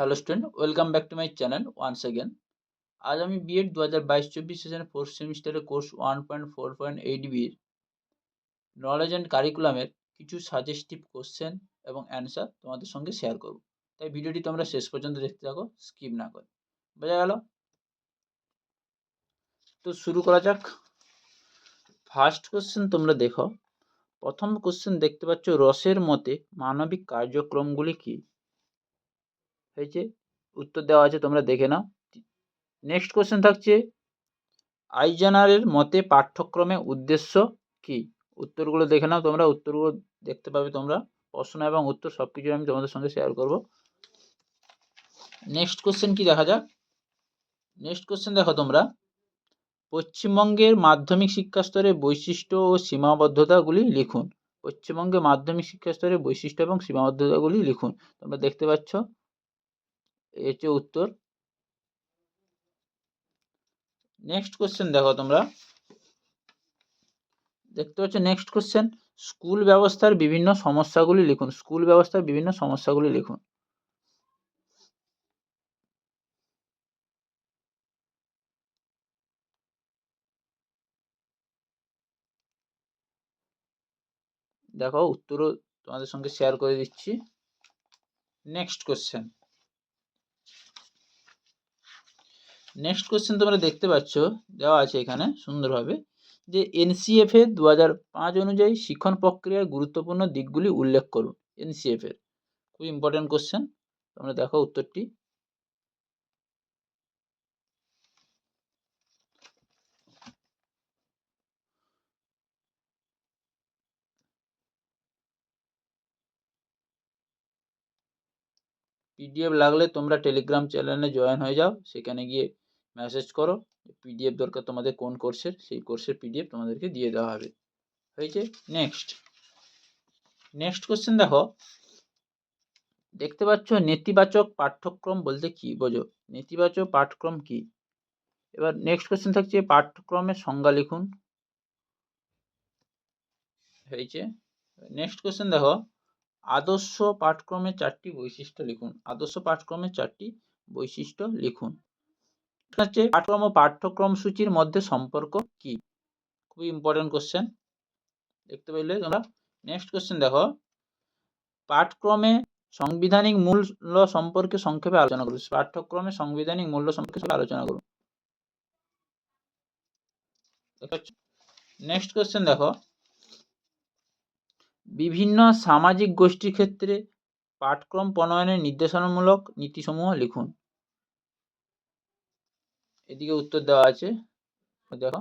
Hello student welcome back to my channel once again আজ আমি B Ed দু হাজার বাইশ চব্বিশ সেশনে ফোর্থ সেমিস্টারের course one point four point eight বির নলেজ অ্যান্ড কারিকুলামের কিছু সাজেস্টিভ কোশ্চেন এবং অ্যান্সার তোমাদের সঙ্গে শেয়ার করব। তাই ভিডিওটি তোমরা শেষ পর্যন্ত দেখতে থাকো স্কিপ না করে। বোঝা গেল? তো শুরু করা যাক। ফার্স্ট কোশ্চেন তোমরা দেখো। প্রথম কোশ্চেন দেখতে পাচ্ছ, রসের মতে মানবিক কার্যক্রমগুলি কী? হয়েছে উত্তর দেওয়া আছে, তোমরা দেখে নাও। নেক্সট কোশ্চেন থাকছে, আইজানারের মতে পাঠ্যক্রমে উদ্দেশ্য কি? উত্তরগুলো দেখে নাও তোমরা, উত্তরগুলো দেখতে পাবে তোমরা, প্রশ্ন এবং উত্তর সব কিছু আমি তোমাদের সঙ্গে শেয়ার করব। নেক্সট কোশ্চেন কি দেখা যাক? নেক্সট কোশ্চেন দেখো তোমরা, পশ্চিমবঙ্গের মাধ্যমিক শিক্ষা স্তরে বৈশিষ্ট্য ও সীমাবদ্ধতাগুলি লিখুন। পশ্চিমবঙ্গে মাধ্যমিক শিক্ষা স্তরে বৈশিষ্ট্য এবং সীমাবদ্ধতাগুলি লিখুন, তোমরা দেখতে পাচ্ছ? হচ্ছে উত্তর? নেক্সট কোশ্চেন দেখো তোমরা। দেখতে পাচ্ছ নেক্সট কোশ্চেন স্কুল ব্যবস্থার বিভিন্ন সমস্যাগুলি লিখুন। স্কুল ব্যবস্থার বিভিন্ন সমস্যাগুলি লিখুন। দেখো উত্তরও তোমাদের সঙ্গে শেয়ার করে দিচ্ছি। নেক্সট কোশ্চেন নেক্সট কোশ্চেন তোমরা দেখতে পাচ্ছ, দেওয়া আছে এখানে সুন্দরভাবে, যে এনসিএফ এর দু হাজার পাঁচ অনুযায়ী শিক্ষণ প্রক্রিয়ার গুরুত্বপূর্ণ দিকগুলি উল্লেখ করুন এনসিএফ এর। খুব ইম্পর্টেন্ট কোশ্চেন তোমরা দেখো উত্তরটি। পিডিএফ লাগলে তোমরা টেলিগ্রাম চ্যানেলে জয়েন হয়ে যাও, সেখানে গিয়ে মেসেজ করো পিডিএফ দরকার তোমাদের কোন কোর্সের সেই কোর্সের পিডিএফ তোমাদেরকে দিয়ে দেওয়া হবে। হয়েছে? নেক্সট নেক্সট কোশ্চেন দেখো। দেখতে পাচ্ছ নেতিবাচক পাঠ্যক্রম বলতে কি বোঝো? নেতিবাচক পাঠ্যক্রম কি? এবার নেক্সট কোশ্চেন থাকছে পাঠ্যক্রমের সংজ্ঞা লিখুন। হয়েছে? নেক্সট কোশ্চেন দেখো। আদর্শ পাঠক্রমের চারটি বৈশিষ্ট্য লিখুন। আদর্শ পাঠক্রমের চারটি বৈশিষ্ট্য লিখুন। হচ্ছে পাঠক্রম ও পাঠ্যক্রম সূচির মধ্যে সম্পর্ক কি? খুবই ইম্পর্টেন্ট কোশ্চেন দেখতে পেলে তোমরা। নেক্সট কোশ্চেন দেখো। পাঠক্রমে সাংবিধানিক মূল্য সম্পর্কে সংক্ষেপে আলোচনা করুন। পাঠ্যক্রমে সাংবিধানিক মূল্য সম্পর্কে আলোচনা করুন। নেক্সট কোশ্চেন দেখো। বিভিন্ন সামাজিক গোষ্ঠীর ক্ষেত্রে পাঠক্রম প্রণয়নের নির্দেশনামূলক নীতিসমূহ লিখুন। এদিকে উত্তর দেওয়া আছে। দেখো।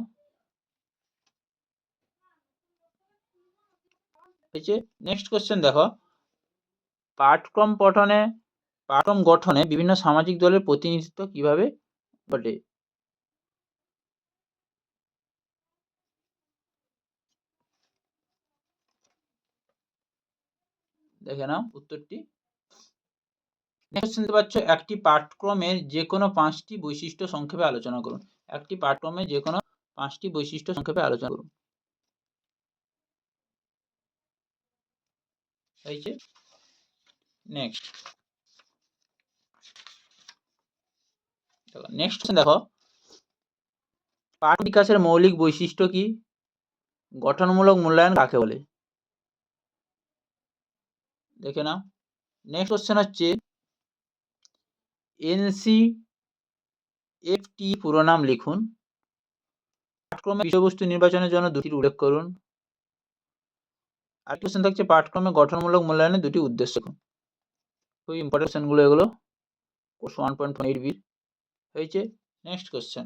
হয়েছে। নেক্সট কোশ্চেন দেখো। পাঠক্রম পঠনে, পাঠক্রম গঠনে বিভিন্ন সামাজিক দলের প্রতিনিধিত্ব কীভাবে ঘটে? দেখে নাও উত্তরটি। নেক্সট শুনতে পাচ্ছ একটি পাঠক্রমের যে কোনো পাঁচটি বৈশিষ্ট্য সংক্ষেপে আলোচনা করুন। একটি পাঠক্রমে যে কোনো পাঁচটি বৈশিষ্ট্য সংক্ষেপে আলোচনা করুন। হয়েছে নেক্সট নেক্সট দেখো পাঠ বিকাশের মৌলিক বৈশিষ্ট্য কি? গঠনমূলক মূল্যায়ন কাকে বলে? দেখে নাও। নেক্সট কোশ্চেন হচ্ছে এনসি এফটি পুরো নাম লিখুন। পাঠক্রমে বিষয়বস্তু নির্বাচনের জন্য দুটি উল্লেখ করুন। আর কোশ্চেন থাকছে, পাঠক্রমে গঠনমূলক মূল্যায়নের দুটি উদ্দেশ্য। খুব ইম্পর্টেন্ট কোশ্চেনগুলো এগুলো। কোর্স ওয়ান পয়েন্ট এইট বির হয়েছে। নেক্সট কোশ্চেন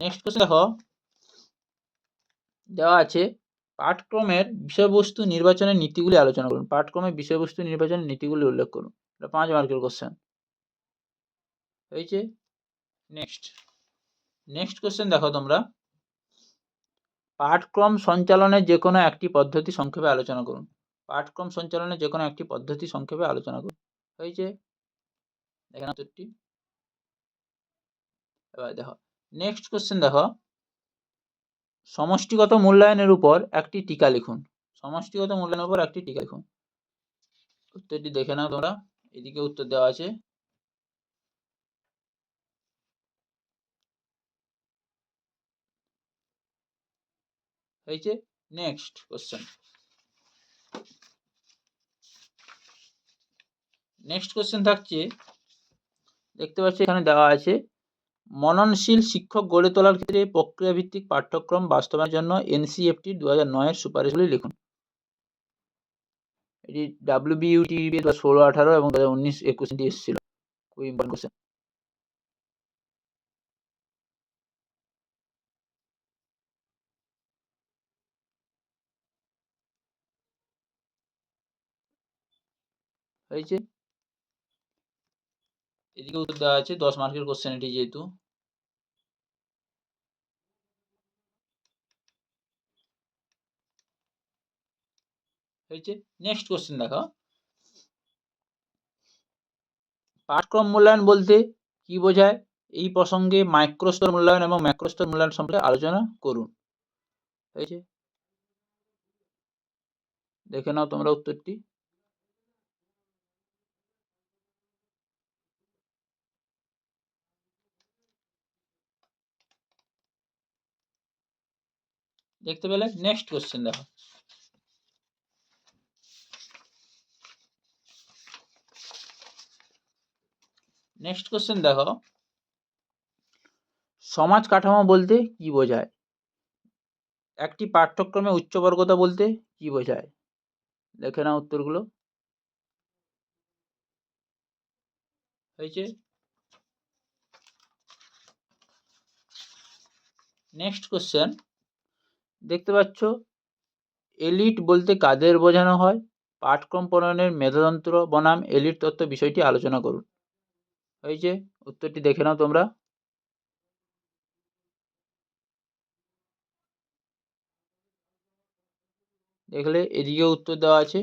নেক্সট কোশ্চেন দেখো। দেওয়া আছে পাঠক্রমের বিষয়বস্তু নির্বাচনের নীতিগুলি আলোচনা করুন। পাঠক্রমের বিষয়বস্তু নির্বাচনের নীতিগুলি উল্লেখ করুন। এটা পাঁচ মার্কের কোশ্চেন হয়েছে নেক্সট নেক্সট কোশ্চেন দেখো তোমরা। পাঠক্রম সঞ্চালনের যে কোনো একটি পদ্ধতি সংক্ষেপে আলোচনা করুন। পাঠক্রম সঞ্চালনের যে কোনো একটি পদ্ধতি সংক্ষেপে আলোচনা করুন। হয়েছে দেখেন উত্তরটি। এবার দেখো। নেক্সট কোশ্চেন দেখো। সমষ্টিগত মূল্যায়নের উপর একটি টিকা লিখুন। সমষ্টিগত মূল্যায়নের উপর একটি টিকা লিখুন। উত্তরটি দেখে নাও তোমরা। এদিকে উত্তর দেওয়া আছে। হয়েছে নেক্সট কোশ্চেন নেক্সট কোশ্চেন থাকছে, দেখতে পাচ্ছি এখানে দেওয়া আছে মননশীল শিক্ষক গড়ে তোলার ক্ষেত্রে প্রক্রিয়াভিত্তিক পাঠ্যক্রম বাস্তবায়নের জন্য এনসিএফটি দু হাজার নয়ের সুপারিশগুলি লিখুন। এটি ডাব্লিউবিইউটি দু হাজার ষোলো, আঠারো এবং দু হাজার উনিশ একুশটি এসেছিল। ইম্পর্টেন্ট কোশ্চেন হয়েছে? এদিকে উত্তর দেওয়া আছে, দশ মার্কের কোশ্চেন এটি যেহেতু। হয়েছে নেক্সট কোশ্চেন দেখো। পাঠক্রম মূল্যায়ন বলতে কি বোঝায়? এই প্রসঙ্গে মাইক্রোস্তর মূল্যায়ন এবং ম্যাক্রোস্তর মূল্যায়ন সম্পর্কে আলোচনা করুন। হয়েছে? দেখে নাও তোমরা উত্তরটি। দেখতে পেলে নেক্সট কোশ্চেন দেখো। নেক্সট কোশ্চেন দেখো। সমাজ কাঠামো বলতে কি বোঝায়? একটি পাঠ্যক্রমে উচ্চবর্গতা বলতে কি বোঝায়? দেখে নাও উত্তরগুলো। হয়েছে? নেক্সট কোশ্চেন দেখতে পাচ্ছ? এলিট বলতে কাদের বোঝানো হয়? পাঠক্রম প্রণয়নের মেধাতন্ত্র, বনাম, এলিট তত্ত্ব বিষয়টি আলোচনা করুন। হয়েছে উত্তরটি দেখে নাও তোমরা। দেখলে এদিকেও উত্তর দেওয়া আছে।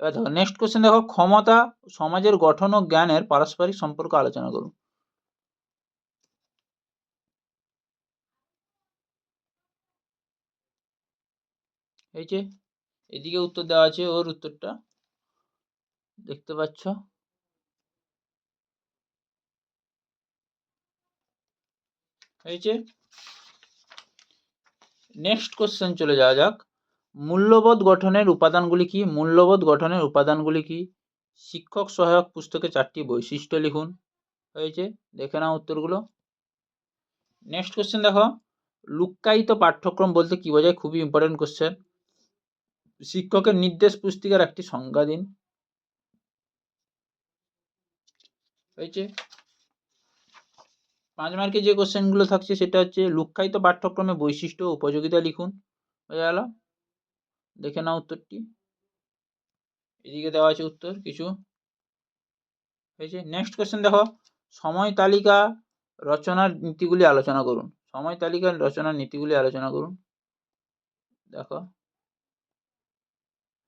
এবার দেখো নেক্সট কোশ্চেন দেখো, ক্ষমতা, সমাজের গঠন ও জ্ঞানের পারস্পরিক সম্পর্ক আলোচনা করুন। এই যে, এদিকে উত্তর দেওয়া আছে ওর উত্তরটা। দেখতে পাচ্ছ? হয়েছে নেক্সট কোশ্চেন চলে যাওয়া যাক। মূল্যবোধ গঠনের উপাদানগুলি কি? মূল্যবোধ গঠনের উপাদানগুলি কি? শিক্ষক সহায়ক পুস্তকে চারটি বৈশিষ্ট্য লিখুন। হয়েছে দেখে নাও উত্তরগুলো। নেক্সট কোশ্চেন দেখো। লুক্কায়িত পাঠ্যক্রম বলতে কি বোঝায়? খুবই ইম্পর্টেন্ট কোশ্চেন শিক্ষকের নির্দেশ পুস্তিকার একটি সংজ্ঞা দিন। হয়েছে পাঁচ মার্কে যে কোশ্চেনগুলো থাকছে, সেটা হচ্ছে লুক্ষায়িত পাঠ্যক্রমে বৈশিষ্ট্য উপযোগিতা লিখুন। বোঝা গেল। দেখে নাও উত্তরটি। এদিকে দেওয়া আছে উত্তর, কিছু। হয়েছে নেক্সট কোশ্চেন দেখো। সময়, তালিকা, রচনার নীতিগুলি আলোচনা করুন। সময়, তালিকা, রচনার নীতিগুলি আলোচনা করুন। দেখো।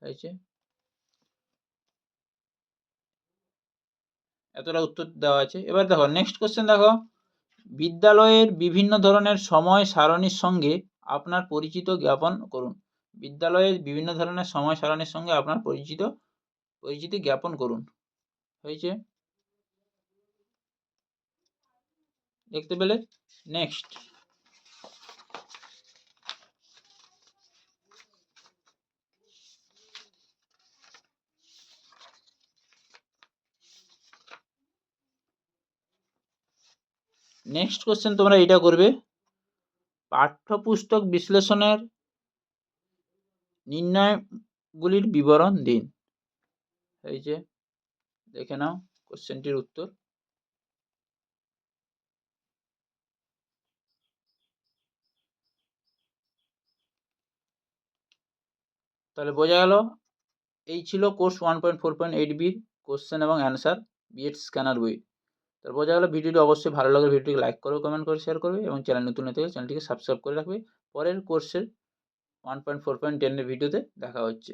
হয়েছে? এতটা উত্তর দেওয়া আছে। এবার দেখো নেক্সট কোশ্চেন দেখো। বিদ্যালয়ের বিভিন্ন ধরনের সময় সারণীর সঙ্গে আপনার পরিচিত জ্ঞাপন করুন। বিদ্যালয়ের বিভিন্ন ধরনের সময় সারণীর সঙ্গে আপনার পরিচিত, পরিচিতি জ্ঞাপন করুন। হয়েছে? দেখতে পেলে? নেক্সট নেক্সট কোশ্চেন তোমরা এটা করবে। পাঠ্যপুস্তক বিশ্লেষণের নির্ণয়গুলির বিবরণ দিন। এই যে, দেখে নাও কোশ্চেনটির উত্তর। তাহলে বোঝা গেল, এই ছিল course one point four point eight বির কোশ্চেন এবং অ্যান্সার। বিএড স্ক্যানার বই তার বোঝা গেলো ভিডিওটি অবশ্যই ভালো লাগলে ভিডিওটিকে লাইক করবে কমেন্ট করে শেয়ার করবে এবং চ্যানেল নতুন হতে চ্যানেলটিকে সাবস্ক্রাইব করে রাখবে। পরের কোর্সের ওয়ান পয়েন্ট ফোর পয়েন্ট টেনের ভিডিওতে দেখা হচ্ছে।